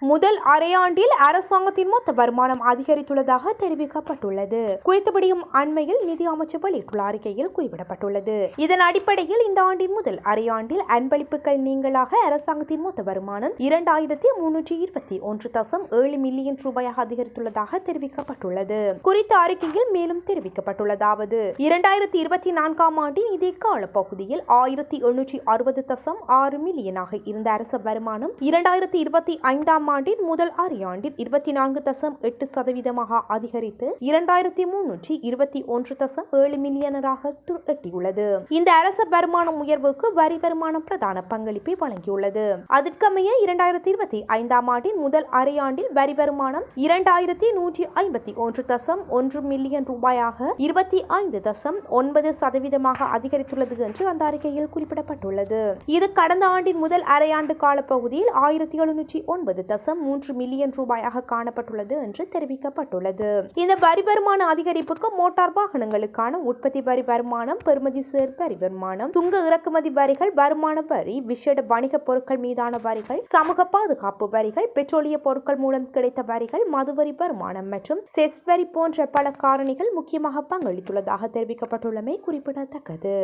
முதல் அரையாண்டில் அரசாங்கத்தின் மொத்த வருமானம் அதிகரித்துள்ளதாக தெரிவிக்கப்பட்டுள்ளது. குறித்தபடியும் அண்மையில் நிதி அமைச்சர் வெளியிட்டுள்ள அறிக்கையில் குறிப்பிடப்பட்டுள்ளது. இதன் அடிப்படையில் இந்த ஆண்டின் முதல் அரையாண்டில் அன்பளிப்புகள் நீங்களாக அரசாங்கத்தின் மொத்த வருமானம் இரண்டாயிரத்தி முன்னூற்றி இருபத்தி ஒன்று தசம் ஏழு மில்லியன் ரூபாயாக அதிகரித்துள்ளதாக தெரிவிக்கப்பட்டுள்ளது. குறித்த அறிக்கையில் மேலும் தெரிவிக்கப்பட்டுள்ளதாவது இரண்டாயிரத்தி இருபத்தி நான்காம் ஆண்டின் இதே கால பகுதியில் ஆயிரத்தி எண்ணூற்றி அறுபது தசம் ஆறு மில்லியனாக இருந்த அரச வருமானம் இரண்டாயிரத்தி இருபத்தி ஐந்தாம் ஆண்டின் முதல் அரையாண்டில் இருபத்தி நான்கு தசம் எட்டு சதவீதமாக அதிகரித்து இரண்டாயிரத்தி முன்னூற்றி இருபத்தி ஒன்று தசம் ஏழு மில்லியனராக எட்டியுள்ளது. இந்த அரச வருமான உயர்வுக்கு வரி வருமானம் பிரதான பங்களிப்பை வழங்கியுள்ளது. அதற்கமைய இரண்டாயிரத்தி இருபத்தி ஐந்தாம் ஆண்டின் முதல் அரையாண்டில் வரி வருமானம் இரண்டாயிரத்தி நூற்றி ஐம்பத்தி ஒன்று தசம் ஒன்று மில்லியன் ரூபாயாக இருபத்தி ஐந்து தசம் ஒன்பது சதவீதமாக அதிகரித்துள்ளது என்று அந்த அறிக்கையில் குறிப்பிடப்பட்டுள்ளது. இது கடந்த ஆண்டின் முதல் அரையாண்டு காலப்பகுதியில் ஆயிரத்தி எழுநூற்றி ஒன்பது தசம் மூன்று மில்லியன் ரூபாயாக காணப்பட்டுள்ளது என்று தெரிவிக்கப்பட்டுள்ளது. இந்த வரி வருமான அதிகரிப்புக்கு மோட்டார் வாகனங்களுக்கான உற்பத்தி வரி வருமானம் பெறுமதி சேர் வரி வருமானம் துங்க இறக்குமதி வரிகள் வருமான வரி விஷேட வணிக பொருட்கள் மீதான வரிகள் சமூக பாதுகாப்பு வரிகள் பெட்ரோலிய பொருட்கள் மூலம் கிடைத்த வரிகள் மதுவரி வருமானம் மற்றும் செஸ் வரி போன்ற பல காரணிகள் முக்கியமாக பங்களித்துள்ளதாக தெரிவிக்கப்பட்டுள்ளமை குறிப்பிடத்தக்கது.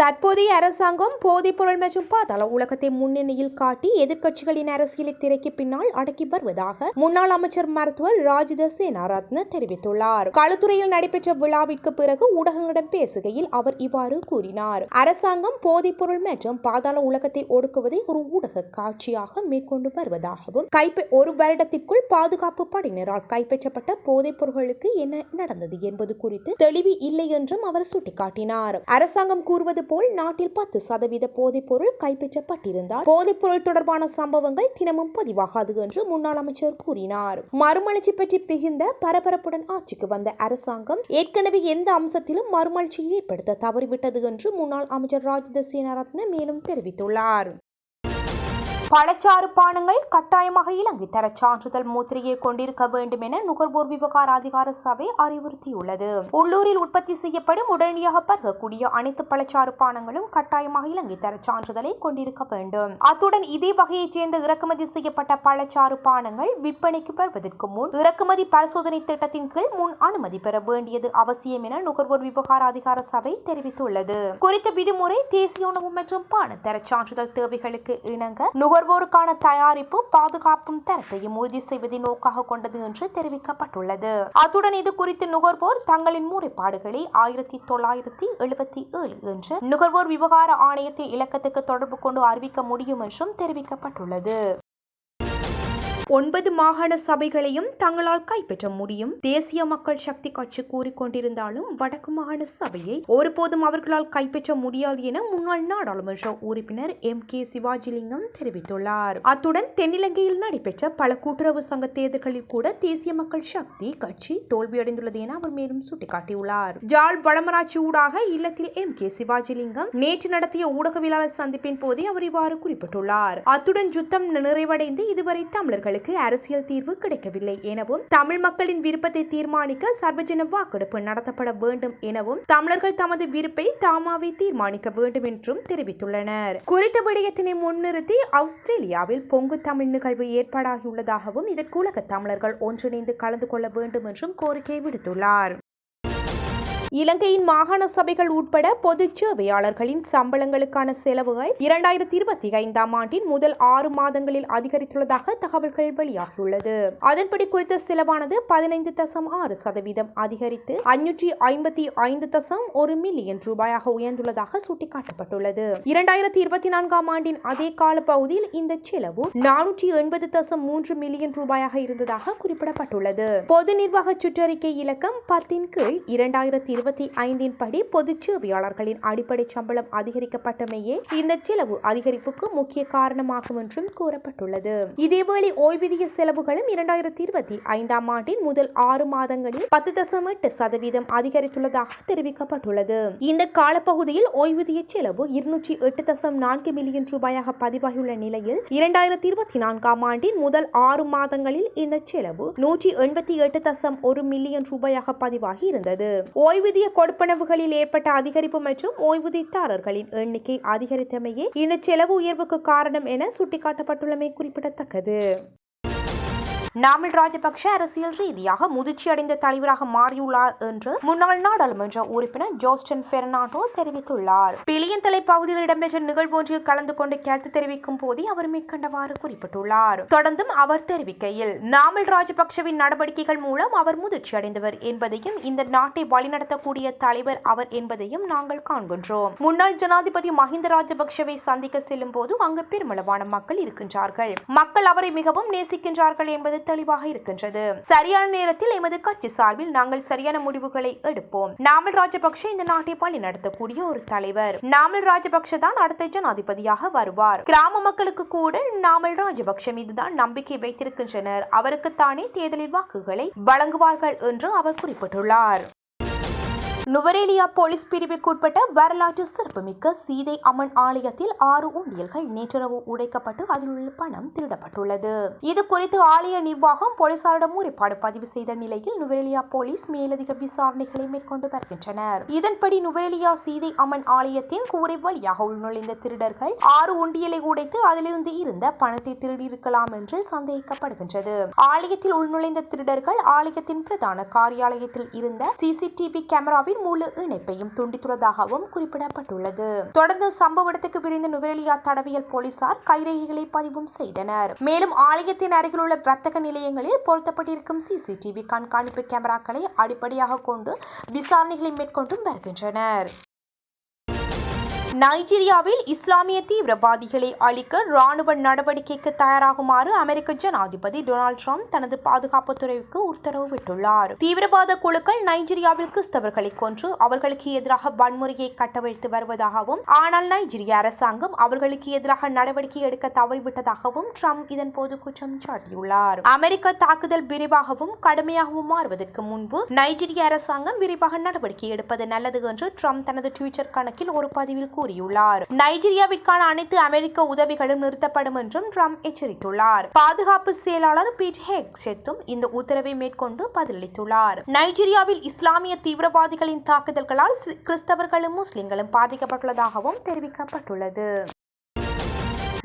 தற்போதைய அரசாங்கம் போதைப்பொருள் மற்றும் பாதாள உலகத்தை முன்னணியில் காட்டி எதிர்க்கட்சிகளின் அரசியலை திரைக்கு பின்னால் அடக்கி வருவதாக முன்னாள் அமைச்சர் மருத்துவர் ராஜித சேனாரத்ன தெரிவித்துள்ளார். களுத்துறையில் நடைபெற்ற விழாவிற்கு பிறகு ஊடகங்களிடம் பேசுகையில் அவர் இவ்வாறு கூறினார். அரசாங்கம் போதைப்பொருள் மற்றும் பாதாள உலகத்தை ஒடுக்குவதை ஒரு ஊடக காட்சியாக மேற்கொண்டு வருவதாகவும் கைப்ப ஒரு வருடத்திற்குள் பாதுகாப்பு படையினரால் கைப்பற்றப்பட்ட போதைப் பொருட்களுக்கு என்ன நடந்தது என்பது குறித்து தெளிவு இல்லை என்றும் அவர் சுட்டிக்காட்டினார். அரசாங்கம் கூறுவது போல் நாட்டில் பத்து சதவீத போதைப் பொருள் கைப்பற்றப்பட்டிருந்தால் போதைப் பொருள் தொடர்பான சம்பவங்கள் தினமும் பதிவாகாது என்று முன்னாள் அமைச்சர் கூறினார். மறுமலர்ச்சி பற்றி மிகுந்த பரபரப்புடன் ஆட்சிக்கு வந்த அரசாங்கம் ஏற்கனவே எந்த அம்சத்திலும் மறுமலர்ச்சியை ஏற்படுத்த தவறிவிட்டது என்று முன்னாள் அமைச்சர் ராஜித சேனாரத்ன மேலும் தெரிவித்துள்ளார். பழச்சாறு பானங்கள் கட்டாயமாக இலங்கை தர சான்றிதழ் முத்திரையை கொண்டிருக்க வேண்டும் என நுகர்வோர் விவகார அதிகார சபை அறிவுறுத்தியுள்ளது. உள்ளூரில் உற்பத்தி செய்யப்படும் உடனடியாக பருகக்கூடிய அனைத்து பழச்சாறு பானங்களும் கட்டாயமாக இலங்கை தர சான்றிதழை கொண்டிருக்க வேண்டும். அத்துடன் இதே வகையைச் சேர்ந்த இறக்குமதி செய்யப்பட்ட பழச்சாறு பானங்கள் விற்பனைக்கு வருவதற்கு முன் இறக்குமதி பரிசோதனை திட்டத்தின் கீழ் முன் அனுமதி பெற வேண்டியது அவசியம் என நுகர்வோர் விவகார அதிகார சபை தெரிவித்துள்ளது. குறித்த விதிமுறை தேசிய உணவு மற்றும் பானத்தர சான்றிதழ் தேவைகளுக்கு இணங்க நுகர்வோருக்கான தயாரிப்பு பாதுகாப்பும் தரத்தையும் உறுதி செய்வதை நோக்காக கொண்டது என்று தெரிவிக்கப்பட்டுள்ளது. அத்துடன் இது குறித்து நுகர்வோர் தங்களின் முறைப்பாடுகளை ஆயிரத்தி தொள்ளாயிரத்தி எழுபத்தி ஏழு என்று நுகர்வோர் விவகார ஆணையத்தின் இலக்கத்துக்கு தொடர்பு கொண்டு அறிவிக்க முடியும் என்றும் தெரிவிக்கப்பட்டுள்ளது. ஒன்பது மாகாண சபைகளையும் தங்களால் கைப்பற்ற முடியும். தேசிய மக்கள் சக்தி கட்சி கூறிக்கொண்டிருந்தாலும் வடக்கு மாகாண சபையை ஒருபோதும் அவர்களால் கைப்பற்ற முடியாது என முன்னாள் நாடாளுமன்ற உறுப்பினர் எம். கே. சிவாஜிலிங்கம் தெரிவித்துள்ளார். அத்துடன் தென்னிலங்கையில் நடைபெற்ற பல கூட்டுறவு சங்க தேர்தல்களில் கூட தேசிய மக்கள் சக்தி கட்சி தோல்வியடைந்துள்ளது என அவர் மேலும் சுட்டிக்காட்டியுள்ளார். ஜால் வடமராட்சி ஊடாக இல்லத்தில் எம். கே. சிவாஜிலிங்கம் நேற்று நடத்திய ஊடகவியலாளர் சந்திப்பின் போதே அவர் இவ்வாறு குறிப்பிட்டுள்ளார். அத்துடன் யுத்தம் நிறைவடைந்து இதுவரை தமிழர்களுக்கு அரசியல் தீர்வு கிடைக்கவில்லை எனவும் தமிழ் மக்களின் விருப்பத்தை தீர்மானிக்க சர்வஜன வாக்கெடுப்பு நடத்தப்பட வேண்டும் எனவும் தமிழர்கள் தமது விருப்பை தாமாவே தீர்மானிக்க வேண்டும் என்றும் தெரிவித்துள்ளனர். குறித்த விடயத்தினை முன்னிறுத்தி ஆஸ்திரேலியாவில் பொங்கு தமிழ் நிகழ்வு ஏற்பாடாகியுள்ளதாகவும் இதற்கு உலக தமிழர்கள் ஒன்றிணைந்து கலந்து கொள்ள வேண்டும் என்றும் கோரிக்கை விடுத்துள்ளார். இலங்கையின் மாகாண சபைகள் உட்பட பொது சேவையாளர்களின் சம்பளங்களுக்கான செலவுகள் இரண்டாயிரத்தி இருபத்தி ஐந்தாம் ஆண்டின் முதல் ஆறு மாதங்களில் அதிகரித்துள்ளதாக தகவல்கள் வெளியாகியுள்ளது. அதன்படி குறித்த செலவானது பதினைந்து தசம் ஆறு சதவீதம் அதிகரித்து அஞ்சூற்றி ஐம்பத்தி ஐந்து தசம் ஒரு மில்லியன் ரூபாயாக உயர்ந்துள்ளதாக சுட்டிக்காட்டப்பட்டுள்ளது. இரண்டாயிரத்தி இருபத்தி நான்காம் ஆண்டின் அதே கால பகுதியில் இந்த செலவு நானூற்றி எண்பது தசம் மூன்று மில்லியன் ரூபாயாக இருந்ததாக குறிப்பிடப்பட்டுள்ளது. பொது நிர்வாக சுற்றறிக்கை இலக்கம் பத்தின் கீழ் இரண்டாயிரத்தி இருபத்தி ஐந்தின் படி பொதுச் சேவையாளர்களின் அடிப்படை சம்பளம் அதிகரிக்கப்பட்டமையே இந்த செலவு அதிகரிப்புக்கு முக்கிய காரணமாகும் என்றும் கூறப்பட்டுள்ளது. இதேவேளை ஓய்வூதிய செலவுகளும் இரண்டாயிரத்தி இருபத்தி ஐந்தாம் ஆண்டின் முதல் ஆறு மாதங்களில் பத்து தசம் எட்டு சதவீதம் அதிகரித்துள்ளதாக தெரிவிக்கப்பட்டுள்ளது. இந்த காலப்பகுதியில் ஓய்வூதிய செலவு இருநூற்றி எட்டு தசம் நான்கு மில்லியன் ரூபாயாக பதிவாகியுள்ள நிலையில் இரண்டாயிரத்தி இருபத்தி நான்காம் ஆண்டின் முதல் ஆறு மாதங்களில் இந்த செலவு நூற்றி எண்பத்தி எட்டு தசம் ஒரு மில்லியன் ரூபாயாக பதிவாகி இருந்தது. ஓய்வு ஓய்வூதிய கொடுப்பனவுகளில் ஏற்பட்ட அதிகரிப்பு மற்றும் ஓய்வூதியதாரர்களின் எண்ணிக்கை அதிகரித்தமையே இந்த செலவு உயர்வுக்கு காரணம் என சுட்டிக்காட்டப்பட்டுள்ளமை குறிப்பிடத்தக்கது. நாமில் ராஜபக்ஷ அரசியல் ரீதியாக முதிர்ச்சியடைந்த தலைவராக மாறியுள்ளார் என்று முன்னாள் நாடாளுமன்ற உறுப்பினர் ஜோஸ்டன் பெர்னாண்டோ தெரிவித்துள்ளார். பிளியந்தலை பகுதியில் இடம்பெற்ற நிகழ்வு ஒன்றில் கலந்து கொண்டு கருத்து தெரிவிக்கும் போதே அவர் மேற்கண்டவாறு குறிப்பிட்டுள்ளார். தொடர்ந்தும் அவர் தெரிவிக்கையில் நாமல் ராஜபக்ஷவின் நடவடிக்கைகள் மூலம் அவர் முதிர்ச்சியடைந்தவர் என்பதையும் இந்த நாட்டை வழிநடத்தக்கூடிய தலைவர் அவர் என்பதையும் நாங்கள் காண்கின்றோம். முன்னாள் ஜனாதிபதி மஹிந்த ராஜபக்ஷவை சந்திக்க செல்லும் போது அங்கு பெருமளவான மக்கள் இருக்கின்றார்கள். மக்கள் அவரை மிகவும் நேசிக்கின்றார்கள் என்பது தெளிவாக இருக்கின்றது. சரியான நேரத்தில் எமது கட்சி சார்பில் நாங்கள் சரியான முடிவுகளை எடுப்போம். நாமல் ராஜபக்ஷ இந்த நாட்டை வழி நடத்தக்கூடிய ஒரு தலைவர். நாமல் ராஜபக்ஷ தான் அடுத்த ஜனாதிபதியாக வருவார். கிராம மக்களுக்கு கூட நாமல் ராஜபக்ஷ மீதுதான் நம்பிக்கை வைத்திருக்கின்றனர். அவருக்குத்தானே தேர்தலில் வாக்குகளை வழங்குவார்கள் என்று அவர் குறிப்பிட்டுள்ளார். நுவரேலியா போலீஸ் பிரிவுக்குட்பட்ட வரலாற்று சிறப்புமிக்க சீதை அம்மன் ஆலயத்தில் ஆறு ஊழியர்கள் நேற்றிரவு உடைக்கப்பட்டு அதில் உள்ள பணம் திருடப்பட்டுள்ளது. இது குறித்து ஆலய நிர்வாகம் போலீசாரிடம் முறைப்பாடு பதிவு செய்த நிலையில் நுவரேலியா போலீஸ் மேலதிக விசாரணைகளை மேற்கொண்டு வருகின்றனர். இதன்படி நுவரேலியா சீதை அம்மன் ஆலயத்தின் கூரை வழியாக உள்நுழைந்த திருடர்கள் ஆறு உண்டியலை உடைத்து அதிலிருந்து இருந்த பணத்தை திருடியிருக்கலாம் என்று சந்தேகிக்கப்படுகின்றது. ஆலயத்தில் உள்நுழைந்த திருடர்கள் ஆலயத்தின் பிரதான காரியாலயத்தில் இருந்த சிசிடிவி கேமராவின் முழு இணைப்பையும் துண்டித்துள்ளதாகவும் குறிப்பிடப்பட்டுள்ளது. தொடர்ந்து சம்பவ இடத்துக்கு விரைந்த நுவரெலியா தடவியல் போலீசார் கைரேகைகளை பதிவும் செய்தனர். மேலும் ஆலயத்தின் அருகில் உள்ள வர்த்தக நிலையங்களில் பொருத்தப்பட்டிருக்கும் சிசிடிவி கண்காணிப்பு கேமராக்களை அடிப்படையாக கொண்டு விசாரணைகளை மேற்கொண்டும் வருகின்றனர். நைஜீரியாவில் இஸ்லாமிய தீவிரவாதிகளை அழிக்க ராணுவ நடவடிக்கைக்கு தயாராகுமாறு அமெரிக்க ஜனாதிபதி டொனால்ட் ட்ரம்ப் தனது பாதுகாப்புத்துறைக்கு உத்தரவு விட்டுள்ளார். தீவிரவாத குழுக்கள் நைஜீரியாவில் கிறிஸ்தவர்களை கொன்று அவர்களுக்கு எதிராக வன்முறையை கட்டவிழ்த்து வருவதாகவும் ஆனால் நைஜீரிய அரசாங்கம் அவர்களுக்கு எதிராக நடவடிக்கை எடுக்க தவறிவிட்டதாகவும் ட்ரம்ப் இதன்போது குற்றம் சாட்டியுள்ளார். அமெரிக்க தாக்குதல் விரிவாகவும் கடுமையாகவும் மாறுவதற்கு முன்பு நைஜீரிய அரசாங்கம் விரிவாக நடவடிக்கை எடுப்பது நல்லது என்று ட்ரம்ப் தனது ட்விட்டர் கணக்கில் ஒரு பதிவில் கூறியுள்ளார். நைஜீரியாவிற்கான அனைத்து அமெரிக்க உதவிகளும் நிறுத்தப்படும் என்றும் ட்ரம்ப் எச்சரித்துள்ளார். பாதுகாப்பு செயலாளர் பீட் ஹெக்ஸெத்தும் இந்த உத்தரவை மேற்கொண்டு பதிலளித்துள்ளார். நைஜீரியாவில் இஸ்லாமிய தீவிரவாதிகளின் தாக்குதல்களால் கிறிஸ்தவர்களும் முஸ்லிம்களும் பாதிக்கப்பட்டுள்ளதாகவும் தெரிவிக்கப்பட்டுள்ளது.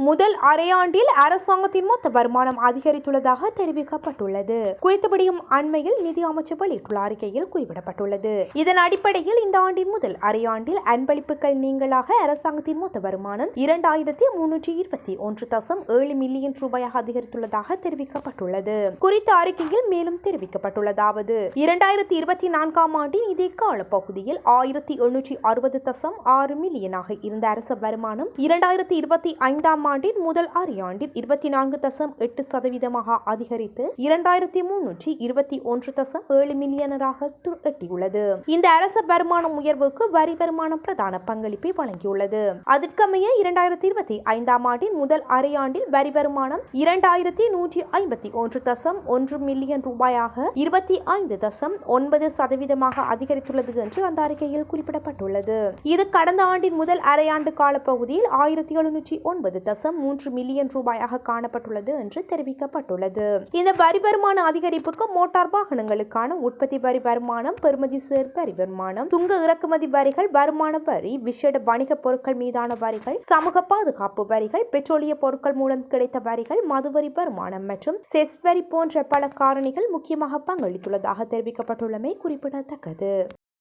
முதல் அரையாண்டில் அரசாங்கத்தின் மொத்த வருமானம் அதிகரித்துள்ளதாக தெரிவிக்கப்பட்டுள்ளது. குறித்தபடியும் அண்மையில் நிதி அமைச்சர் வெளியிட்டுள்ள அறிக்கையில் குறிப்பிடப்பட்டுள்ளது. இதன் அடிப்படையில் இந்த ஆண்டின் முதல் அரையாண்டில் அன்பளிப்புகள் நீங்களாக அரசாங்கத்தின் மொத்த வருமானம் இரண்டாயிரத்தி முன்னூற்றி இருபத்தி ஒன்று தசம் ஏழு மில்லியன் ரூபாயாக அதிகரித்துள்ளதாக தெரிவிக்கப்பட்டுள்ளது. குறித்த அறிக்கையில் மேலும் தெரிவிக்கப்பட்டுள்ளதாவது இரண்டாயிரத்தி இருபத்தி நான்காம் ஆண்டின் இதே கால பகுதியில் ஆயிரத்தி எண்ணூற்றி அறுபது தசம் ஆறு மில்லியனாக இருந்த அரச வருமானம் இரண்டாயிரத்தி இருபத்தி ஐந்தாம் ஆண்டின் முதல் அரையாண்டில் இருபத்தி நான்கு தசம் எட்டு சதவீதமாக அதிகரித்து இரண்டாயிரத்தி முன்னூற்றி இருபத்தி ஒன்று தசம் ஏழு மில்லியனராக எட்டியுள்ளது. இந்த அரச வருமான உயர்வுக்கு வரி வருமானம் பிரதான பங்களிப்பை வழங்கியுள்ளது. அதற்கமைய இரண்டாயிரத்தி இருபத்தி ஐந்தாம் ஆண்டின் முதல் அரையாண்டில் வரி வருமானம் இரண்டாயிரத்தி நூற்றி ஐம்பத்தி ஒன்று தசம் ஒன்று மில்லியன் ரூபாயாக இருபத்தி ஐந்து தசம் ஒன்பது சதவீதமாக அதிகரித்துள்ளது என்று அந்த அறிக்கையில் குறிப்பிடப்பட்டுள்ளது. இது கடந்த ஆண்டின் முதல் அரையாண்டு காலப்பகுதியில் ஆயிரத்தி எழுநூற்றி ஒன்பது தசம் மூன்று மில்லியன் ரூபாயாக காணப்பட்டுள்ளது என்று தெரிவிக்கப்பட்டுள்ளது. இந்த வரி வருமான அதிகரிப்புக்கு மோட்டார் வாகனங்களுக்கான உற்பத்தி வரி வருமானம் பெறுமதி சேர் வரி வருமானம் துங்க இறக்குமதி வரிகள் வருமான வரி விசேட வணிக பொருட்கள் மீதான வரிகள் சமூக பாதுகாப்பு வரிகள் பெட்ரோலிய பொருட்கள் மூலம் கிடைத்த வரிகள் மதுவரி வருமானம் மற்றும் செஸ் வரி போன்ற பல காரணிகள் முக்கியமாக பங்களித்துள்ளதாக தெரிவிக்கப்பட்டுள்ளமை குறிப்பிடத்தக்கது.